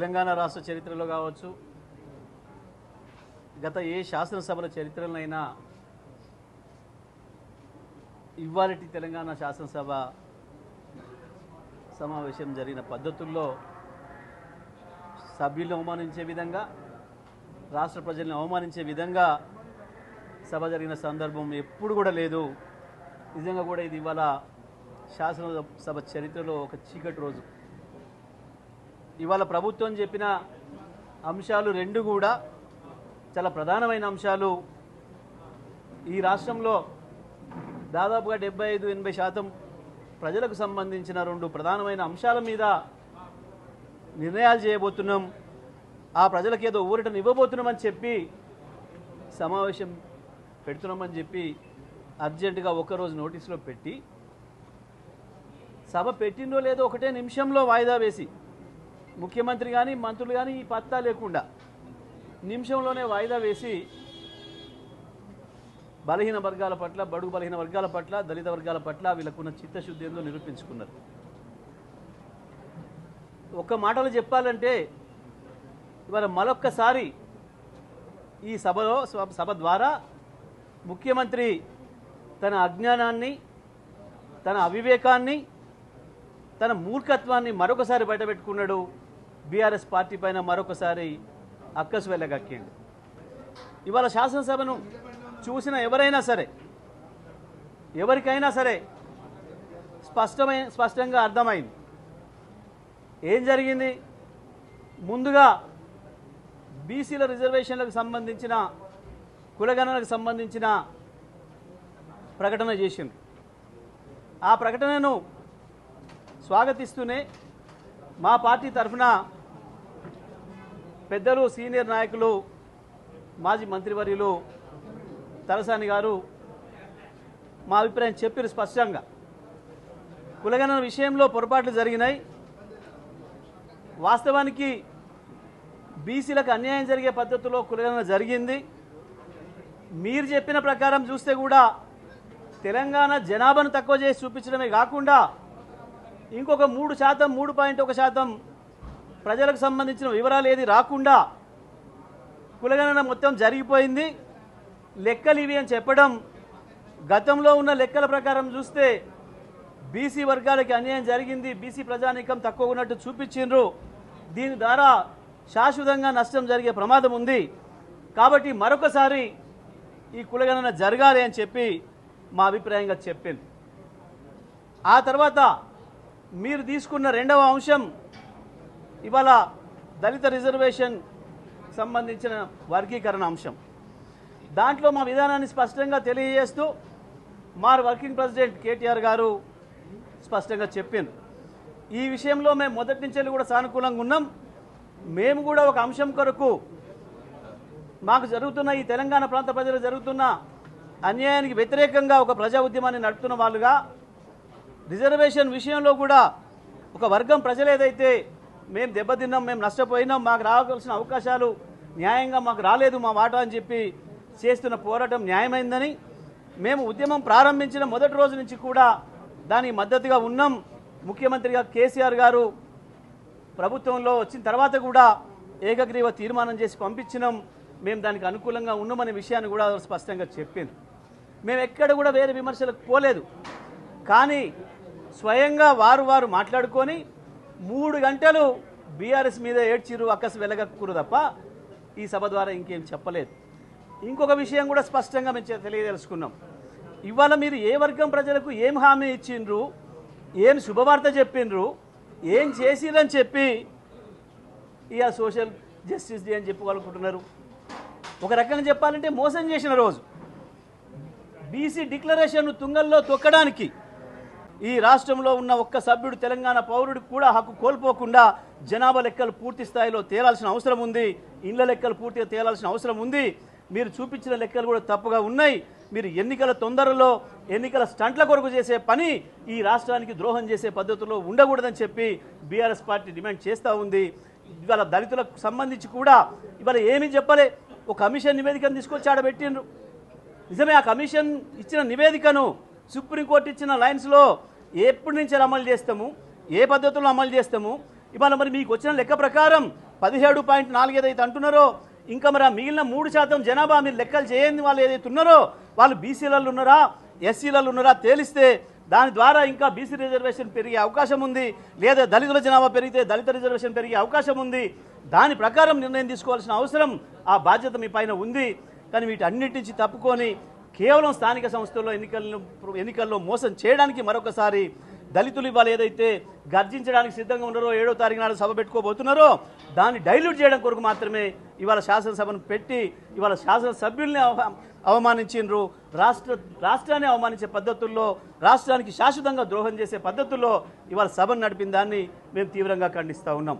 తెలంగాణ రాష్ట్ర చరిత్రలో కావచ్చు గత ఏ శాసనసభల చరిత్రలైనా ఇవాళటి తెలంగాణ శాసనసభ సమావేశం జరిగిన పద్ధతుల్లో సభ్యులను అవమానించే విధంగా రాష్ట్ర ప్రజల్ని అవమానించే విధంగా సభ జరిగిన సందర్భం ఎప్పుడు కూడా లేదు. నిజంగా కూడా ఇది ఇవాళ శాసనసభ చరిత్రలో ఒక చీకటి రోజు. ఇవాళ ప్రభుత్వం చెప్పిన అంశాలు రెండు కూడా చాలా ప్రధానమైన అంశాలు. ఈ రాష్ట్రంలో దాదాపుగా డెబ్బై ఐదు ఎనభై శాతం ప్రజలకు సంబంధించిన రెండు ప్రధానమైన అంశాల మీద నిర్ణయాలు చేయబోతున్నాం. ఆ ప్రజలకు ఏదో ఊరటను ఇవ్వబోతున్నామని చెప్పి సమావేశం పెడుతున్నామని చెప్పి అర్జెంటుగా ఒకరోజు నోటీసులో పెట్టి సభ పెట్టిందో లేదో ఒకటే నిమిషంలో వాయిదా వేసి ముఖ్యమంత్రి కానీ మంత్రులు కానీ ఈ పత్తా లేకుండా నిమిషంలోనే వాయిదా వేసి బలహీన వర్గాల పట్ల బడుగు బలహీన వర్గాల పట్ల దళిత వర్గాల పట్ల వీళ్ళకున్న చిత్తశుద్ధి ఏందో నిరూపించుకున్నారు. ఒక్క మాటలో చెప్పాలంటే ఇవాళ మరొక్కసారి ఈ సభలో సభ- సభ ద్వారా ముఖ్యమంత్రి తన అజ్ఞానాన్ని తన అవివేకాన్ని తన మూర్ఖత్వాన్ని మరొకసారి బయటపెట్టుకున్నాడు. బీఆర్ఎస్ పార్టీ పైన మరొకసారి అక్కసు వెళ్ళగక్కిండు ఇవాళ శాసనసభను చూసిన ఎవరైనా సరే ఎవరికైనా సరే స్పష్టమైన స్పష్టంగా అర్థమైంది. ఏం జరిగింది? ముందుగా బీసీల రిజర్వేషన్లకు సంబంధించిన కులగణనకు సంబంధించిన ప్రకటన చేసింది ఆ ప్రకటనను స్వాగతిస్తూనే మా పార్టీ తరఫున పెద్దలు సీనియర్ నాయకులు మాజీ మంత్రివర్యులు తలసాని గారు మా అభిప్రాయం చెప్పారు స్పష్టంగా. కులగణన విషయంలో పొరపాట్లు జరిగినాయి. వాస్తవానికి బీసీలకు అన్యాయం జరిగే పద్ధతిలో కులగణన జరిగింది. మీరు చెప్పిన ప్రకారం చూస్తే కూడా తెలంగాణ జనాభాను తక్కువ చేసి చూపించడమే కాకుండా ఇంకొక మూడు శాతం మూడు పాయింట్ ఒక శాతం ప్రజలకు సంబంధించిన వివరాలు ఏది రాకుండా కులగణన మొత్తం జరిగిపోయింది. లెక్కలు ఇవి అని చెప్పడం గతంలో ఉన్న లెక్కల ప్రకారం చూస్తే బీసీ వర్గాలకి అన్యాయం జరిగింది. బీసీ ప్రజానీకం తక్కువ ఉన్నట్టు చూపించిండ్రు. దీని ద్వారా శాశ్వతంగా నష్టం జరిగే ప్రమాదం ఉంది. కాబట్టి మరొకసారి ఈ కులగణన జరగాలి అని చెప్పి మా అభిప్రాయంగా చెప్పింది. ఆ తర్వాత మీరు తీసుకున్న రెండవ అంశం ఇవాళ దళిత రిజర్వేషన్ సంబంధించిన వర్గీకరణ అంశం. దాంట్లో మా విధానాన్ని స్పష్టంగా తెలియజేస్తూ మా వర్కింగ్ ప్రెసిడెంట్ కేటీఆర్ గారు స్పష్టంగా చెప్పింది ఈ విషయంలో మేము మొదటి నుంచి కూడా సానుకూలంగా ఉన్నాం. మేము కూడా ఒక అంశం కొరకు మాకు జరుగుతున్న ఈ తెలంగాణ ప్రాంత ప్రజలు జరుగుతున్న అన్యాయానికి వ్యతిరేకంగా ఒక ప్రజా ఉద్యమాన్ని నడుపుతున్న వాళ్ళుగా రిజర్వేషన్ విషయంలో కూడా ఒక వర్గం ప్రజలు ఏదైతే మేము దెబ్బతిన్నాం మేము నష్టపోయినాం మాకు రావాల్సిన అవకాశాలు న్యాయంగా మాకు రాలేదు మా వాటా అని చెప్పి చేస్తున్న పోరాటం న్యాయమైందని మేము ఉద్యమం ప్రారంభించిన మొదటి రోజు నుంచి కూడా దానికి మద్దతుగా ఉన్నాం. ముఖ్యమంత్రిగా కేసీఆర్ గారు ప్రభుత్వంలో వచ్చిన తర్వాత కూడా ఏకగ్రీవ తీర్మానం చేసి పంపించినాం. మేము దానికి అనుకూలంగా ఉన్నామనే విషయాన్ని కూడా స్పష్టంగా చెప్పింది మేము ఎక్కడ కూడా వేరే విమర్శలకు పోలేదు. కానీ స్వయంగా వారు వారు మాట్లాడుకొని మూడు గంటలు బీఆర్ఎస్ మీద ఏడ్చిరు అక్కసు వెలగక్కురు తప్ప ఈ సభ ద్వారా ఇంకేం చెప్పలేదు. ఇంకొక విషయం కూడా స్పష్టంగా మేము తెలియదలుచుకున్నాం ఇవాళ మీరు ఏ వర్గం ప్రజలకు ఏం హామీ ఇచ్చిండ్రు ఏం శుభవార్త చెప్పిండ్రు ఏం చేసిరని చెప్పి ఇక సోషల్ జస్టిస్ డే అని చెప్పుకోవాలనుకుంటున్నారు. ఒక రకంగా చెప్పాలంటే మోసం చేసిన రోజు. బీసీ డిక్లరేషన్ను తుంగల్లో తొక్కడానికి ఈ రాష్ట్రంలో ఉన్న ఒక్క సభ్యుడు తెలంగాణ పౌరుడికి కూడా హక్కు కోల్పోకుండా జనాభా లెక్కలు పూర్తి స్థాయిలో తేలాల్సిన అవసరం ఉంది. ఇండ్ల లెక్కలు పూర్తిగా తేలాల్సిన అవసరం ఉంది. మీరు చూపించిన లెక్కలు కూడా తప్పుగా ఉన్నాయి. మీరు ఎన్నికల తొందరలో ఎన్నికల స్టంట్ల కొరకు చేసే పని ఈ రాష్ట్రానికి ద్రోహం చేసే పద్ధతిలో ఉండకూడదని చెప్పి బీఆర్ఎస్ పార్టీ డిమాండ్ చేస్తూ ఉంది. ఇవాళ దళితులకు సంబంధించి కూడా ఇవాళ ఏమీ చెప్పలే. ఒక కమిషన్ నివేదికను తీసుకొచ్చి ఆడబెట్టిండ్రు నిజమే ఆ కమిషన్ ఇచ్చిన నివేదికను సుప్రీంకోర్టు ఇచ్చిన లైన్స్లో ఎప్పటి నుంచి అమలు చేస్తాము? ఏ పద్ధతిలో అమలు చేస్తాము? ఇవాళ మరి మీకు వచ్చిన లెక్క ప్రకారం పదిహేడు పాయింట్ నాలుగు ఏదైతే అంటున్నారో ఇంకా మరి ఆ మిగిలిన మూడు శాతం జనాభా మీరు లెక్కలు చేయండి వాళ్ళు ఏదైతే ఉన్నారో వాళ్ళు బీసీలలో ఉన్నారా ఎస్సీలలో ఉన్నారా తేలిస్తే దాని ద్వారా ఇంకా బీసీ రిజర్వేషన్ పెరిగే అవకాశం ఉంది. లేదా దళితుల జనాభా పెరిగితే దళిత రిజర్వేషన్ పెరిగే అవకాశం ఉంది. దాని ప్రకారం నిర్ణయం తీసుకోవాల్సిన అవసరం ఆ బాధ్యత మీ పైన ఉంది. కానీ వీటన్నిటి నుంచి తప్పుకొని కేవలం స్థానిక సంస్థల్లో ఎన్నికలను ఎన్నికల్లో మోసం చేయడానికి మరొకసారి దళితులు ఇవాళ ఏదైతే గర్జించడానికి సిద్ధంగా ఉన్నారో ఏడో తారీఖు నాడు సభ పెట్టుకోబోతున్నారో దాన్ని డైల్యూట్ చేయడం కొరకు మాత్రమే ఇవాళ శాసనసభను పెట్టి ఇవాళ శాసనసభ్యుల్ని అవ- అవమానించిండ్రు. రాష్ట్ర రాష్ట్రాన్ని అవమానించే పద్ధతుల్లో రాష్ట్రానికి శాశ్వతంగా ద్రోహం చేసే పద్ధతుల్లో ఇవాళ సభను నడిపిన దాన్ని మేము తీవ్రంగా ఖండిస్తూ ఉన్నాం.